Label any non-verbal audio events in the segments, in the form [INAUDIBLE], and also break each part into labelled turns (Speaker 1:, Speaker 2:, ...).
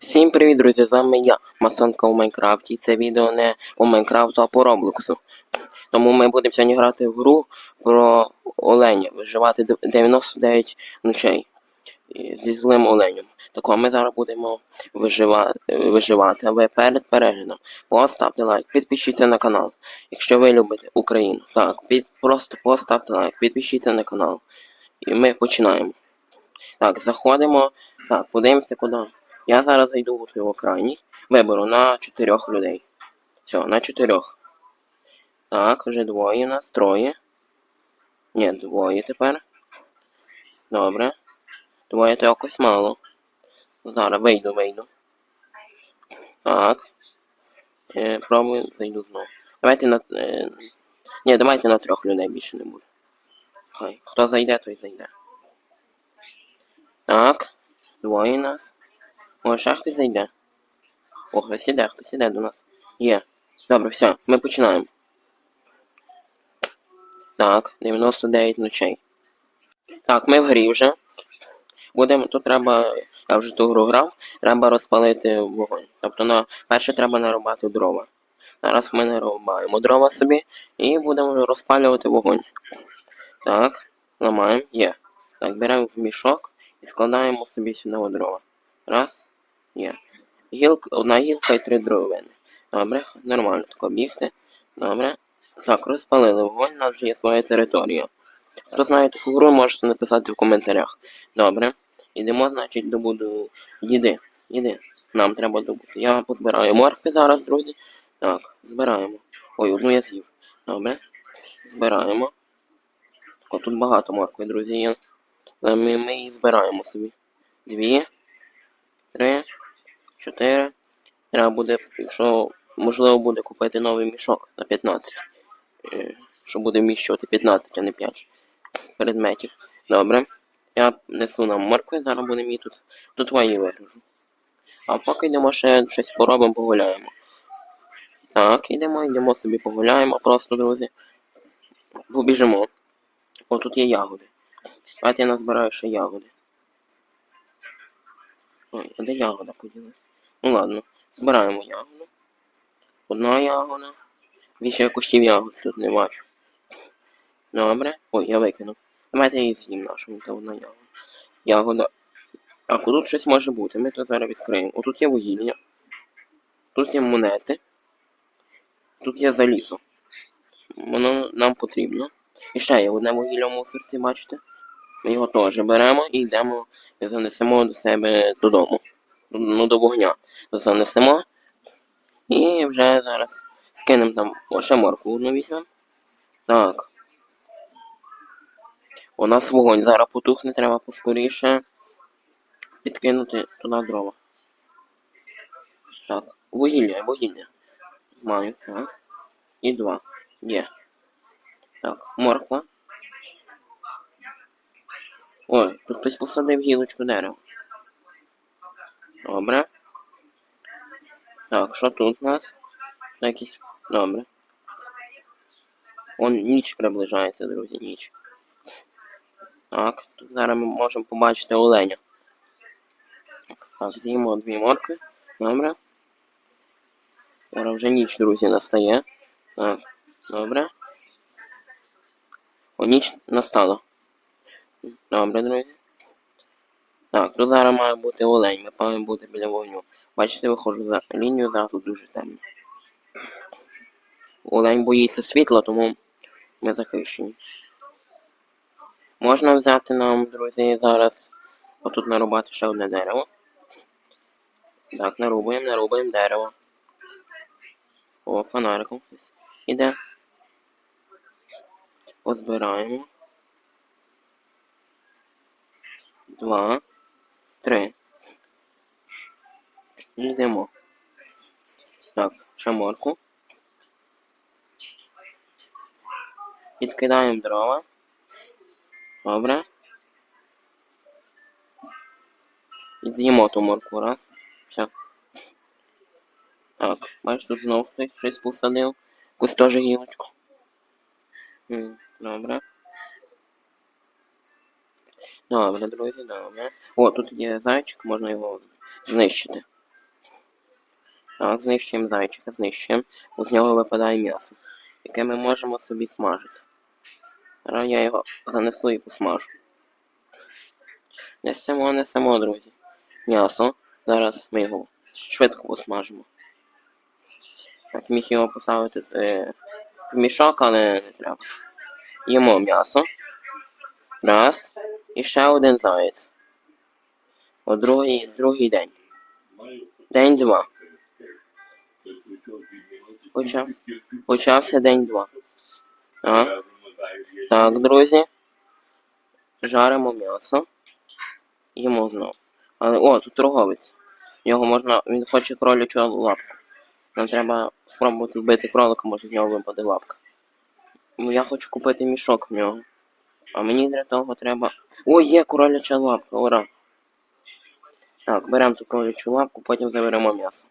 Speaker 1: Всім привіт, друзі! З вами я, Масонка у Майнкрафті. Це відео не по Майнкрафту, а по Роблоксу. Тому ми будемо сьогодні грати в гру про оленя, виживати 99 ночей зі злим оленем. Так, ми зараз будемо виживати, виживати. А перед переглядом поставте лайк, підпишіться на канал, якщо ви любите Україну. Так, під, просто поставте лайк, підпишіться на канал. І ми починаємо. Так, заходимо. Так, подивимося куди. Я зараз зайду в його крайній. Виберу на чотирьох людей. Все, на чотирьох. Так, вже двоє у нас, троє. Ні, двоє тепер. Добре. Двоє то якось мало. Зараз вийду, вийду. Так. Е, пробую, зайду знову. Давайте на. Е, ні, давайте на трьох людей більше не буде. Хай. Хто зайде, той зайде. Так. Двоє нас. Може, хтось зайде? О, хтось іде, хтось іде до нас. Є. Добре, все, ми починаємо. Так, 99 ночей. Так, ми в грі вже. Будемо, тут треба, я вже ту гру грав, треба розпалити вогонь. Тобто на перше треба нарубати дрова. Зараз ми нарубаємо дрова собі і будемо розпалювати вогонь. Так, ламаємо, є. Так, беремо в мішок і складаємо собі сюди дрова. Раз, є. Гілка, одна гілка і три дровини. Добре, нормально тако бігти. Добре. Так, розпалили вогонь, у нас вже є своя територія. Хто знає таку гру, можете написати в коментарях. Добре. Ідемо, значить, добуду їди. Їди. Нам треба добути. Я позбираю моркви зараз, друзі. Так, збираємо. Ой, одну я з'їв. Добре. Збираємо. О, тут багато моркви, друзі, є. Ми, ми її збираємо собі. Дві, три, чотири. Треба буде, якщо можливо буде купити новий мішок на 15. Е, Що буде вміщувати 15, а не 5 предметів. Добре. Я несу нам моркви, зараз будемо її тут. Тут твої вигружу. А поки йдемо ще щось поробимо, погуляємо. Так, йдемо, йдемо собі погуляємо просто, друзі. Побіжимо. О, тут є ягоди. Давайте я назбираю ще ягоди. Ой, а де ягода поділась? Ну ладно, збираємо ягоду. Одна ягода. Більше кущів ягод тут не бачу. Добре. Ой, я викинув. Давайте її з'їм нашу, це одна ягода. Ягода. А тут щось може бути, ми то зараз відкриємо. О, тут є вугілля. Тут є монети. Тут є залізо. Воно нам потрібно. І ще є одне вугілля в мусорці, бачите? Ми його теж беремо і йдемо занесемо до себе додому. Ну, до вогня. Занесемо. І вже зараз скинемо там о, ще морку одну візьмемо. Так. У нас вогонь зараз потухне, треба поскоріше підкинути туди дрова. Так, вугілля, вугілля. Маю, так. І два. Є. Так, морква. Ой, тут хтось посадив гілочку дерева. Добре. Так, що тут у нас? Якісь. Добре. Он ніч приближається, друзі, ніч. Так, тут зараз ми можемо побачити оленя. Так, з'їмо дві моркви. Добре. Зараз вже ніч, друзі, настає. Так, добре. О, ніч настала. Добре, друзі. Так, тут зараз має бути олень, ми повинні бути біля вогню. Бачите, виходжу за лінію, зараз тут дуже темно. Олень боїться світла, тому ми захищені. Можна взяти нам, друзі, зараз отут нарубати ще одне дерево. Так, нарубуємо, нарубуємо дерево. О, фонариком іде. Позбираємо. Два. Три. Йдемо. Так, ще морку. Підкидаємо дрова. Добре. І з'їмо ту морку раз. Все. Так, бачиш, тут знову хтось щось посадив. Якусь гілочку. Добре. Добре, друзі, добре. О, тут є зайчик, можна його знищити. Так, знищуємо зайчика, знищуємо. З нього випадає м'ясо, яке ми можемо собі смажити. Зараз я його занесу і посмажу. Несемо, несемо, друзі. М'ясо. Зараз ми його швидко посмажимо. Так, міг його поставити е, в мішок, але не треба. Їмо м'ясо. Раз. І ще один заяць. О другий, другий день. День два. Почав, почався день два. Так. Так, друзі. Жаримо м'ясо. Їмо знову. Але о, тут торговець. Його можна. Він хоче кролячу лапку. Нам треба спробувати вбити кролика, може з нього випаде лапка. Ну я хочу купити мішок в нього. А мені для того треба. О, є кроляча лапка, ура! Так, беремо ту кролячу лапку, потім заберемо м'ясо.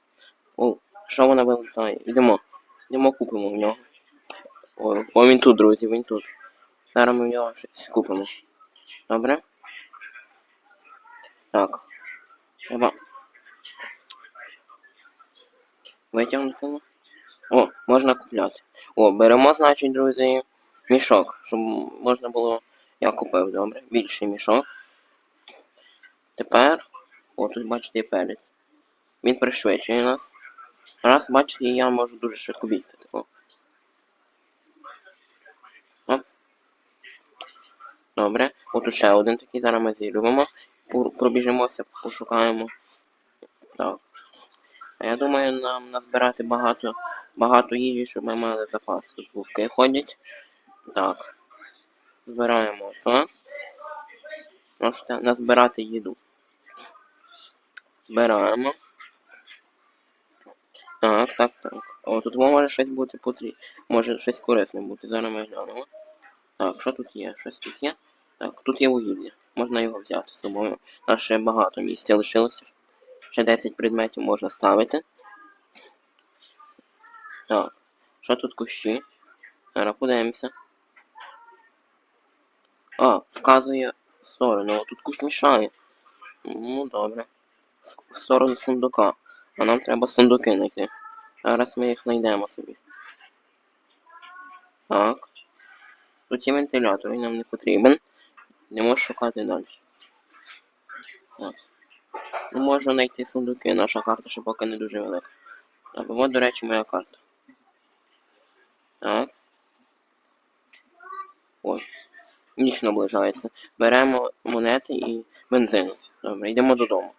Speaker 1: О, що вона вилітає? Йдемо. Йдемо купимо в нього. О, о, він тут, друзі, він тут. Зараз ми в нього щось купимо. Добре? Так. Треба. Витягнути. ну. О, можна купляти. О, беремо, значить, друзі, мішок, щоб можна було. Я купив, добре. Більший мішок. Тепер. О, тут бачите перець. Він пришвидшує нас. Раз, бачите, я можу дуже швидко бігти. Оп. Добре. От ще один такий, зараз ми зірвемо. Пробіжимося, пошукаємо. Так. А я думаю, нам назбирати багато, багато їжі, щоб ми мали запас. Тут вовки ходять. Так. Збираємо то. Можете назбирати їду. Збираємо. Так, так, так. О, тут може щось бути потрібно. Може щось корисне бути. Зараз ми глянемо. Так, що тут є? Щось тут є? Так, тут є вугілля. Можна його взяти з собою. Нас ще багато місця лишилося. Ще 10 предметів можна ставити. Так. Що тут кущі? Зараз подивимося. А, вказує сторону. Тут кущ мішає. Ну, добре. В сторону сундука. А нам треба сундуки знайти. Зараз ми їх знайдемо собі. Так. Тут є вентилятор, він нам не потрібен. Йдемо шукати далі. Так. Ну, можу знайти сундуки, наша карта ще поки не дуже велика. От, до речі, моя карта. Так. Ой. Ніч наближається. Беремо монети і бензин. Добре, йдемо додому.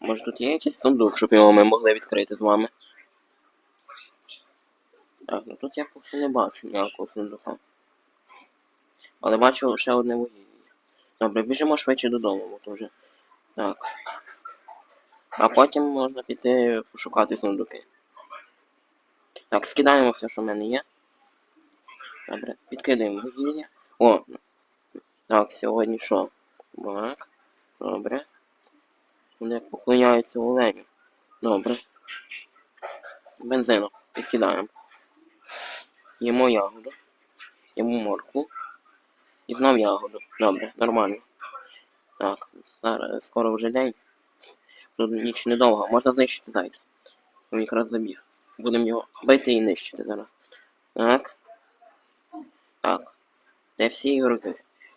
Speaker 1: Може тут є якийсь сундук, щоб його ми могли відкрити з вами. Так, ну тут я поки не бачу ніякого сундука. Але бачу ще одне вугілля. Добре, біжимо швидше додому, бо то вже. Так. А потім можна піти пошукати сундуки. Так, скидаємо все, що в мене є. Добре, підкидаємо вугілля. О! Так, сьогодні що? Так. Добре. Вони поклоняються оленю. Добре. Бензину підкидаємо. Їмо ягоду. Їмо моркву. І знов ягоду. Добре, нормально. Так, зараз скоро вже день. Тут ніч недовго. Можна знищити зайця. Він якраз забіг. Будемо його бити і нищити зараз. Так. Так. Де всі ігроки?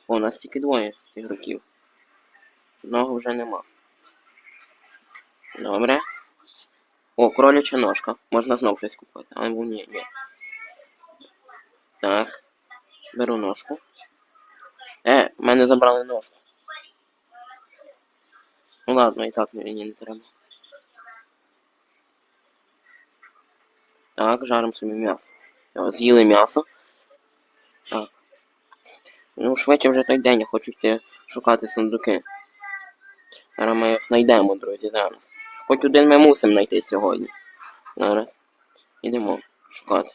Speaker 1: О, у нас тільки двоє ігроків. Одного вже нема. Добре. О, кроляча ножка. Можна знов щось купити. А ну ні, ні. Так. Беру ножку. Е, мене забрали ножку. Ну ладно, і так мені не треба. Так, жаримо собі м'ясо. З'їли м'ясо. Так. Ну, швидше вже той день, я хочу йти шукати сундуки. Зараз ми їх знайдемо, друзі, зараз. Хоч один ми мусимо знайти сьогодні. Зараз. Ідемо шукати.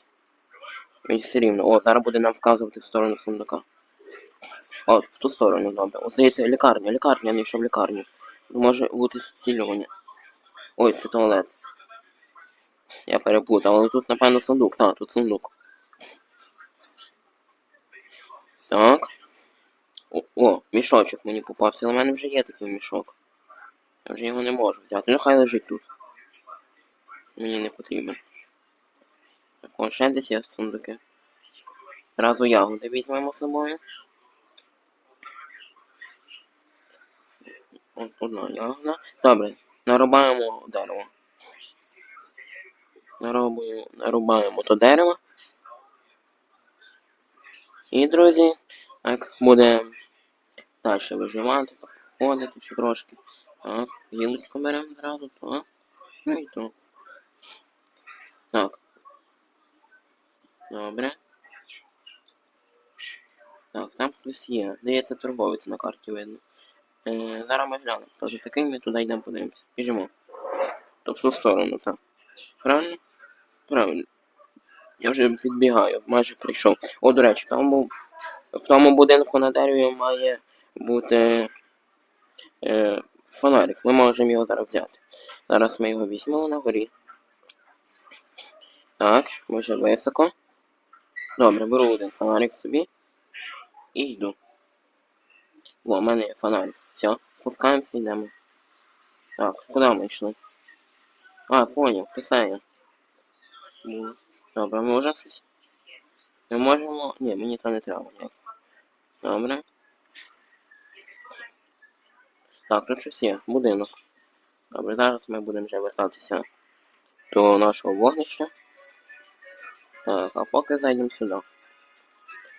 Speaker 1: Він все рівно. О, зараз буде нам вказувати в сторону сундука. О, в ту сторону, добре. О, здається, лікарня, лікарня, я знайшов лікарню. Може бути зцілювання. Ой, це туалет. Я переплутав, але тут, напевно, сундук. Так, тут сундук. Так. О, о, мішочок мені попався, але в мене вже є такий мішок. Я вже його не можу взяти. Ну хай лежить тут. Мені не потрібен. Так, ще десь є сундуки. Зразу ягоди візьмемо з собою. От одна ягода. Добре, нарубаємо дерево. Нарубаємо, нарубаємо то дерево. І, друзі, так, буде далі виживати, так, ходити ще трошки. Так, гілочку беремо зразу, так. Ну і то. Так. Добре. Так, там хтось є. Здається, торговець на карті видно. Е, зараз ми глянемо. Хто це такий, ми туди йдемо подивимося. Біжимо. То в сторону, так. Правильно? Правильно. Я вже підбігаю, майже прийшов. О, до речі, там був. В тому будинку на дереві має бути е, фонарик. Ми можемо його зараз взяти. Зараз ми його візьмемо на горі. Так, ми вже високо. Добре, беру один фонарик собі. І йду. О, у мене є фонарик. Все, пускаємося, йдемо. Так, куди ми йшли? А, поняв, писає. Добре, ми можемо щось? Ми можемо. Ні, мені то не треба. Ні. Добре. Так, тут щось є. Будинок. Добре, зараз ми будемо вже вертатися до нашого вогнища. Так, а поки зайдемо сюди.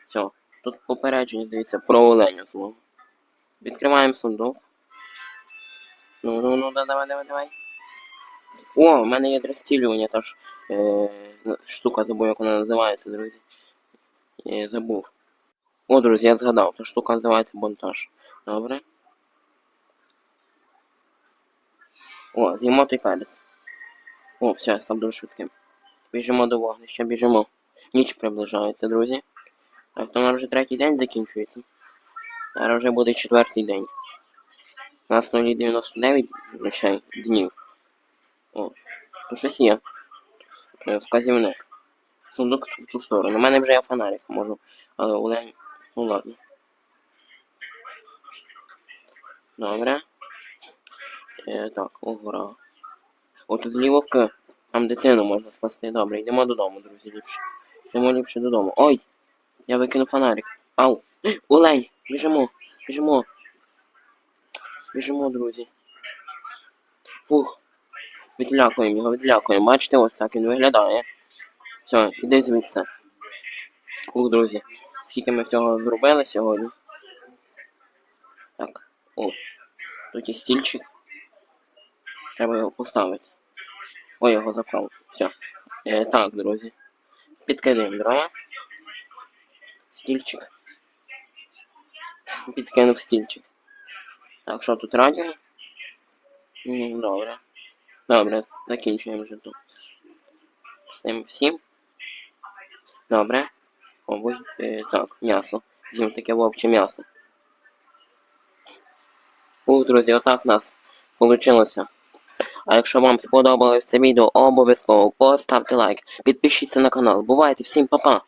Speaker 1: Все. Тут попередження, дивіться, про оленя злого. Відкриваємо сундук. Ну, ну, ну, да, давай, давай, давай. О, у мене є розстілювання, та ж е, штука забув, як вона називається, друзі. Я забув. О, друзі, я згадав, ця штука називається монтаж. Добре. О, з'їмо перець. О, все, став дуже швидким. Біжимо до вогнища, біжимо. Ніч приближається, друзі. Так, то нас вже третій день закінчується. Зараз вже буде четвертий день. У нас 0,99 ночей днів. О, тут щось є. Е, Вказівник. Сундук в ту сторону. У мене вже є фонарик, можу. Але олень. Ну ладно. Добре. Е, так, о, гора. Тут лівовка. Там дитину можна спасти. Добре, йдемо додому, друзі, ліпше. Йдемо ліпше додому. Ой! Я викину фонарик. Ау! [GASPS] Олень! Біжимо! Біжимо! Біжимо, друзі. Ух. Відлякуємо його, відлякуємо. Бачите, ось так він виглядає. Все, іди звідси. Ух, друзі. Скільки ми всього зробили сьогодні. Так. О. Тут є стільчик. Треба його поставити. Ой, його запхав. Все. Е, так, друзі. Підкидаємо дрова. Стільчик. Підкинув стільчик. Так, що тут радіо? Добре. Добре, закінчуємо вже тут. Цим всім. Добре. Обуй. Е, так, м'ясо. З'їм таке вовче м'ясо. Ух, друзі, отак в нас вийшло. А якщо вам сподобалось це відео, обов'язково поставте лайк, підпишіться на канал. Бувайте, всім па-па!